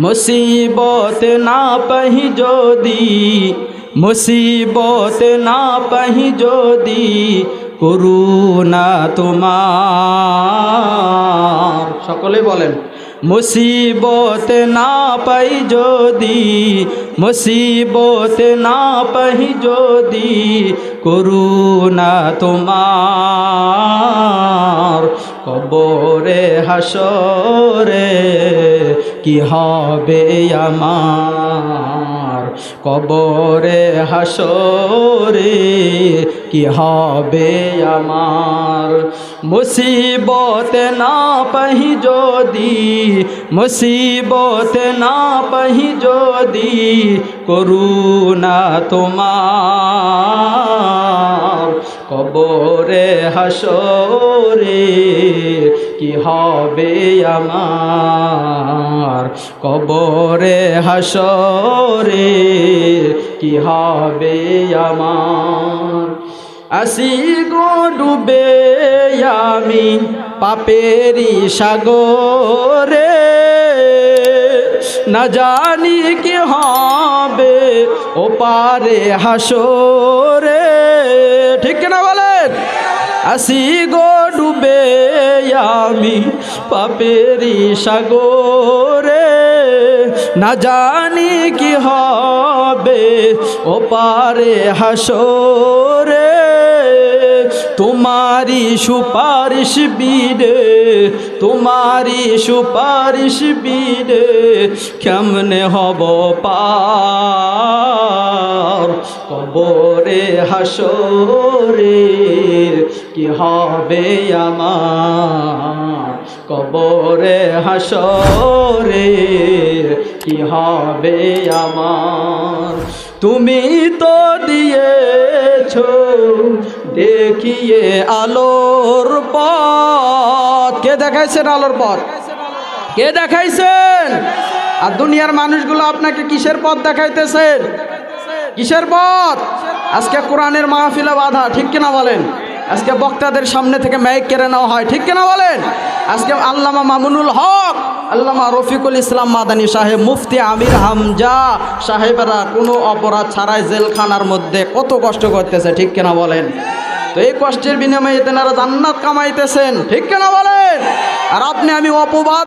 মুসিবত না পাহি যদি, মুসিবত না পাহি যদি, করুণা তোমার। সকলে বলেন, মুসিবত না পাই যদি, মুসিবত না পাই যদি, করুণা তোমার। কবরে হাসরে কি হবে আমার কবরে হাসরে কি হবে আমার? মুসিবত না পাহি যদি, মুসিবত না পাহি যদি করুণা তোমার। কবরে হাসরে, কি হবে আমার? কবরে হাসরে, কি হবে আমার? আসি গো ডুবে আমি পাপেরি সাগরে, না জানি কি হবে ও পারে হাসরে। আসি গো ডুবে আমি পাপেরি সাগরে। না জানি কি হবে ও পারে হাসরে। তোমারি সুপারিশ বীরে তোমারি সুপারিশ বীরে কেমনে হব পার কবরে হাসরে? কি হবে আমার? কবরে হাসরে কি হবে আমার? তুমি তো দিয়েছ দেখিয়ে আলোর পথ। কে দেখাইছেন আলোর পথ? কে দেখাইছেন? আর দুনিয়ার মানুষগুলো আপনাকে কিসের পথ দেখাইতেছেন? কিসের পথ? আজকে কোরআনের মাহফিলে বাধা, ঠিক কিনা বলেন? আজকে বক্তাদের সামনে থেকে মাইক কেড়ে নেওয়া হয়। ঠিক কিনা বলেন? আজকে আল্লামা মামুনুল হক, আল্লামা রফিকুল ইসলাম মাদানী সাহেব, মুফতি আমির হামজা সাহেবেরা কোনো অপরাধ ছাড়াই জেলখানার মধ্যে কত কষ্ট করতেছে, ঠিক কিনা বলেন? তো এই কষ্টের বিনিময়ে তেনারা জান্নাত কামাইতেছেন, ঠিক কিনা বলেন? আর আপনি আমি অপবাদ